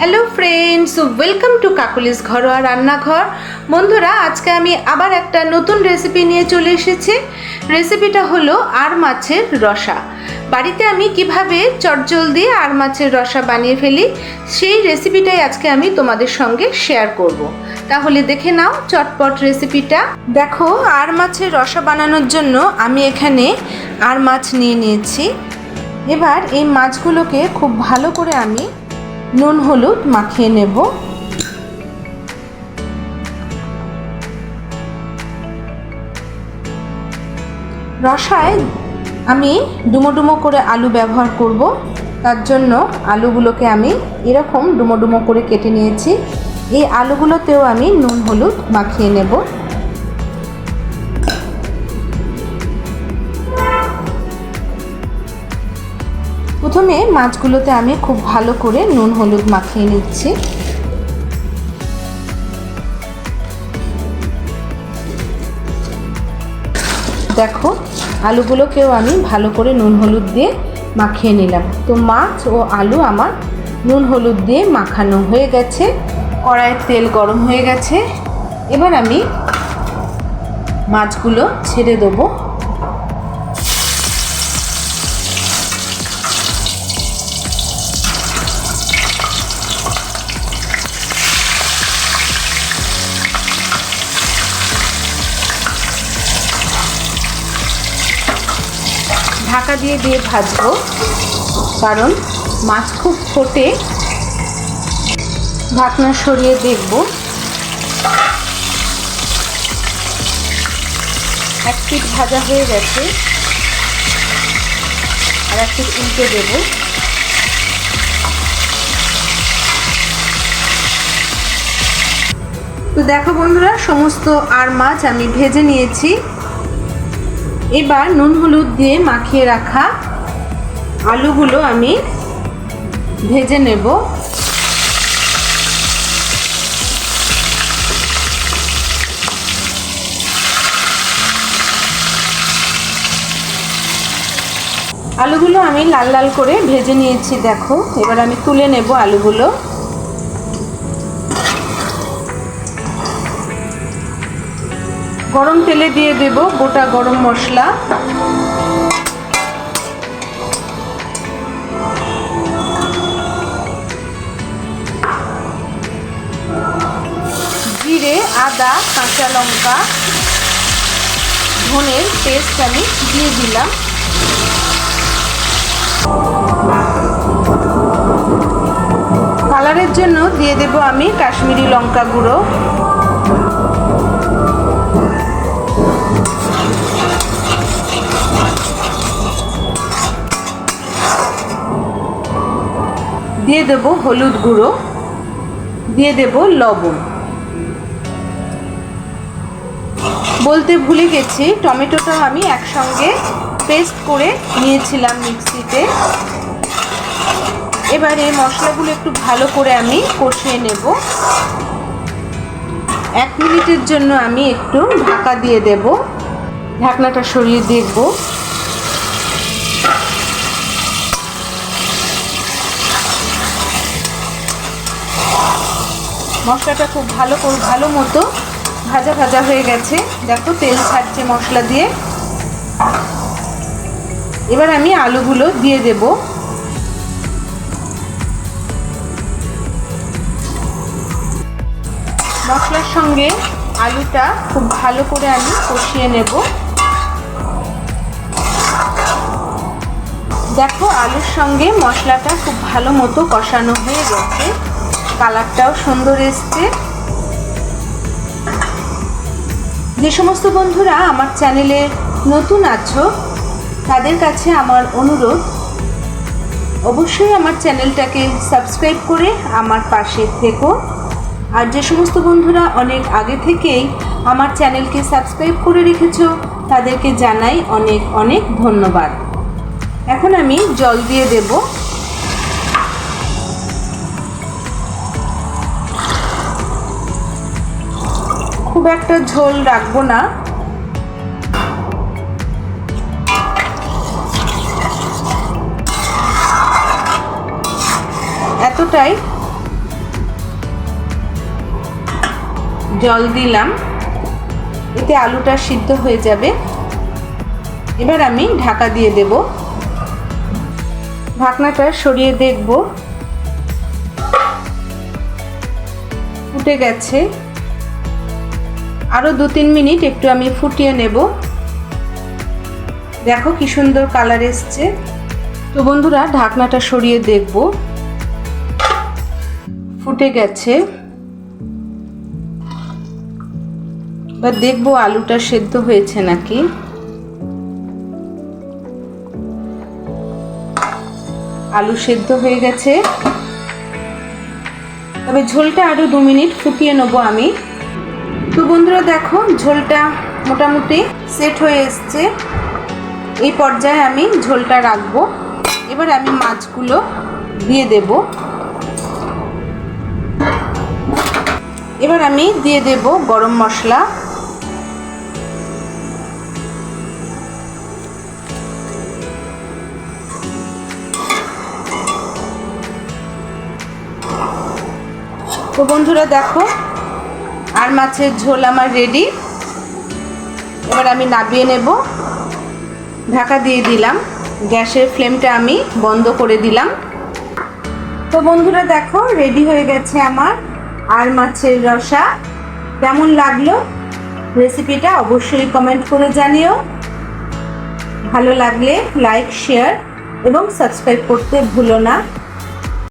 Hello friends welcome to Kakuli's ঘরোয়া রান্নাঘর বন্ধুরা, আজকে আমি আবার একটা নতুন রেসিপি নিয়ে চলে এসেছি। রেসিপিটা হলো আর মাছের রসা। বাড়িতে আমি কীভাবে চটজলদি আর মাছের রসা বানিয়ে ফেলি, সেই রেসিপিটাই আজকে আমি তোমাদের সঙ্গে শেয়ার করব। তাহলে দেখে নাও চটপট রেসিপিটা দেখো, আর মাছের রসা বানানোর জন্য আমি এখানে আর মাছ নিয়ে নিয়েছি। এবার এই মাছগুলোকে খুব ভালো করে আমি নুন, হলুদ মাখিয়ে নেব। রসায় আমি ডুমো ডুমো করে আলু ব্যবহার করব। তার জন্য আলুগুলোকে আমি এরকম ডুমো ডুমো করে কেটে নিয়েছি। এই আলুগুলোতেও আমি নুন, হলুদ মাখিয়ে নেব। প্রথমে মাছগুলোতে আমি খুব ভালো করে নুন, হলুদ মাখিয়ে নিচ্ছি। দেখো, আলুগুলোকেও আমি ভালো করে নুন, হলুদ দিয়ে মাখিয়ে নিলাম। তো মাছ ও আলু আমার নুন, হলুদ দিয়ে মাখানো হয়ে গেছে। কড়াইয়ের তেল গরম হয়ে গেছে। এবার আমি মাছগুলো ছেড়ে দেবো। ঢাকা দিয়ে দিয়ে ভাজবো। কারণ মাছ খুব ফোটে। ঢাকনা সরিয়ে দেখব। এক পিঠ ভাজা হয়ে গেছে। আর এক পিঠ উল্টে দেব। তো দেখো বন্ধুরা, সমস্ত আর মাছ আমি ভেজে নিয়েছি। এবার নুন হলুদ দিয়ে মাখিয়ে রাখা আলুগুলো আমি ভেজে নেব। আলুগুলো আমি লাল লাল করে ভেজে নিয়েছি, দেখো। এবার আমি তুলে নেব আলুগুলো। গরম তেলে দিয়ে দেব গোটা গরম মশলা। জিরে, আদা, কাঁচা লঙ্কা, ধনের পেস্ট আমি দিয়ে দিলাম। কালারের জন্য দিয়ে দেব আমি কাশ্মীরি লঙ্কা গুঁড়ো। দিয়ে দেব হলুদ গুঁড়ো, দিয়ে দেব লবণ। বলতে ভুলে গেছি, টমেটোটা আমি একসঙ্গে পেস্ট করে নিয়েছিলাম মিক্সিতে। এবার মশলাগুলো একটু ভালো করে আমি কষিয়ে নেব। এক মিনিটের জন্য আমি একটু ঢাকা দিয়ে দেব। ঢাকনাটা সরিয়ে দেখব। মশলাটা খুব ভালো করে, ভালো মতো ভাজা ভাজা হয়ে গেছে। দেখো তেল ছাড়ছে মশলা দিয়ে। এবার আমি আলুগুলো দিয়ে দেব। মশলার সঙ্গে আলুটা খুব ভালো করে আমি কষিয়ে নেব। দেখো আলুর সঙ্গে মশলাটা খুব ভালো মতো কষানো হয়ে গেছে। কালারটাও সুন্দর এসছে। যে সমস্ত বন্ধুরা আমার চ্যানেলে নতুন আছো, তাদের কাছে আমার অনুরোধ, অবশ্যই আমার চ্যানেলটাকে সাবস্ক্রাইব করে আমার পাশে থেকো। আর যে সমস্ত বন্ধুরা অনেক আগে থেকেই আমার চ্যানেলকে সাবস্ক্রাইব করে রেখেছ, তাদেরকে জানাই অনেক অনেক ধন্যবাদ। এখন আমি জল দিয়ে দেবো। খুব একটা ঝোল রাখব না। এতটাই জল দিলাম। এতে আলুটা সিদ্ধ হয়ে যাবে। এবার আমি ঢাকা দিয়ে দেব। ঢাকনাটা সরিয়ে দেখব। ফুটে গেছে। আরও দু তিন মিনিট একটু আমি ফুটিয়ে নেব। দেখো কি সুন্দর কালার এসছে। তো বন্ধুরা, ঢাকনাটা সরিয়ে দেখব। ফুটে গেছে। এবার দেখব আলুটা সেদ্ধ হয়েছে নাকি। আলু সেদ্ধ হয়ে গেছে। তবে ঝোলটা আরও দু মিনিট ফুটিয়ে নেব আমি। তো বন্ধুরা দেখো, ঝোলটা মোটামুটি সেট হয়ে এসছে। এই পর্যায়ে আমি ঝোলটা রাখব। এবার আমি মাছগুলো দিয়ে দেব। এবার আমি দিয়ে দেব গরম মশলা। তো বন্ধুরা দেখো আর মাছের ঝোল আমার রেডি এবার আমি নাবিয়ে নেব। ঢাকা দিয়ে দিলাম। গ্যাসের ফ্লেমটা আমি বন্ধ করে দিলাম। তো বন্ধুরা দেখো রেডি হয়ে গেছে আমার আর মাছের রসা। কেমন লাগল? রেসিপিটা অবশ্যই কমেন্ট করে জানিও। ভালো লাগলে লাইক শেয়ার এবং সাবস্ক্রাইব করতে ভুলো না।